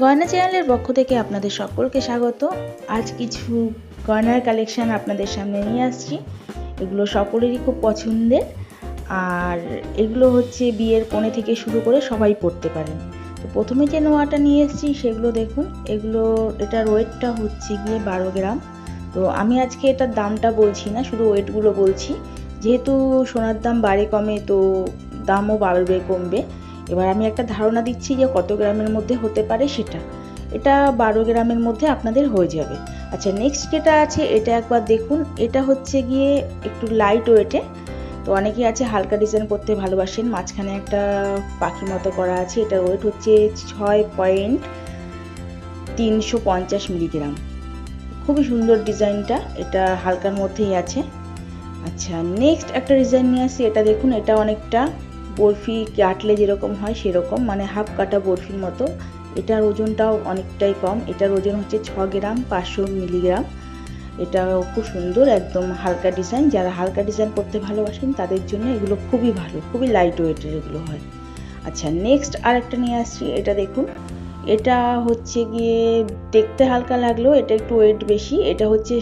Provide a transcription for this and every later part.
গয়না চ্যানেলের পক্ষ থেকে আপনাদের সকলকে স্বাগত। আজ কিছু গয়নার কালেকশন আপনাদের সামনে নিয়ে আসছি। এগুলো সকলেরই খুব পছন্দের। আর এগুলো হচ্ছে বিয়ের কোণে থেকে শুরু করে সবাই পরতে পারেন। তো প্রথমে যে নোয়াটা নিয়ে এসেছি সেগুলো দেখুন। এগুলো এটার ওয়েটটা হচ্ছে গিয়ে বারো গ্রাম। তো আমি আজকে এটার দামটা বলছি না, শুধু ওয়েটগুলো বলছি। যেহেতু সোনার দাম বাড়ে কমে, তো দামও বাড়বে, কমবে। এবার আমি একটা ধারণা দিচ্ছি যে কত গ্রামের মধ্যে হতে পারে সেটা। এটা বারো গ্রামের মধ্যে আপনাদের হয়ে যাবে। আচ্ছা নেক্সট যেটা আছে, এটা একবার দেখুন। এটা হচ্ছে গিয়ে একটু লাইট ওয়েটে তো অনেকেই আছে হালকা ডিজাইন করতে ভালোবাসেন। মাঝখানে একটা পাখি মতো করা আছে। এটার ওয়েট হচ্ছে ছয় পয়েন্ট তিনশো পঞ্চাশ মিলিগ্রাম খুবই সুন্দর ডিজাইনটা। এটা হালকার মধ্যেই আছে। আচ্ছা নেক্সট একটা ডিজাইন নিয়ে আসি। এটা দেখুন, এটা অনেকটা বরফি কাটলে যেরকম হয় সেরকম মানে হাফ কাটা বরফির মতো। এটার ওজনটাও অনেকটাই কম। এটার ওজন হচ্ছে ছ গ্রাম পাঁচশো মিলিগ্রাম। এটা খুব সুন্দর, একদম হালকা ডিজাইন। যারা হালকা ডিজাইন করতে ভালোবাসেন, তাদের জন্য এগুলো খুবই ভালো, খুবই লাইট ওয়েটের এগুলো হয়। আচ্ছা নেক্সট আর একটা নিয়ে আসছি, এটা দেখুন। এটা হচ্ছে গিয়ে দেখতে হালকা লাগলেও এটা একটু ওয়েট বেশি। এটা হচ্ছে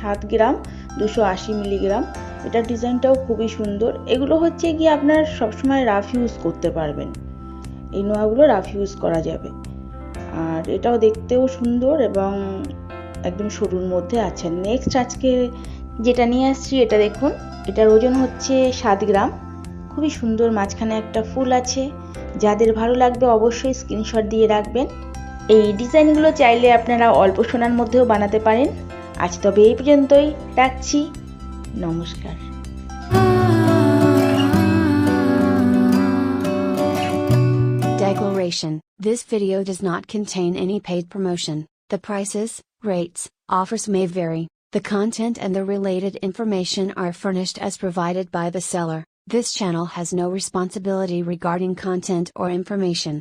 সাত গ্রাম, দুশো আশি মিলিগ্রাম। এটার ডিজাইনটাও খুবই সুন্দর। এগুলো হচ্ছে গিয়ে আপনার সবসময় রাফ ইউজ করতে পারবেন। এই নোয়াগুলো রাফ ইউজ করা যাবে। আর এটাও দেখতেও সুন্দর এবং একদম সরুর মধ্যে আছে নেক্সট আজকে যেটা নিয়ে আসছি এটা দেখুন, এটার ওজন হচ্ছে সাত গ্রাম। খুবই সুন্দর, মাঝখানে একটা ফুল আছে। যাদের ভালো লাগবে অবশ্যই স্ক্রিনশট দিয়ে রাখবেন। এই ডিজাইনগুলো চাইলে আপনারা অল্প সোনার মধ্যেও বানাতে পারেন। আজ তবে এই পর্যন্তই, রাখছি। নমস্কার Declaration This video does not contain any paid promotion. The prices, rates, offers may vary. The content and the related information are furnished as provided by the seller. This channel has no responsibility regarding content or information.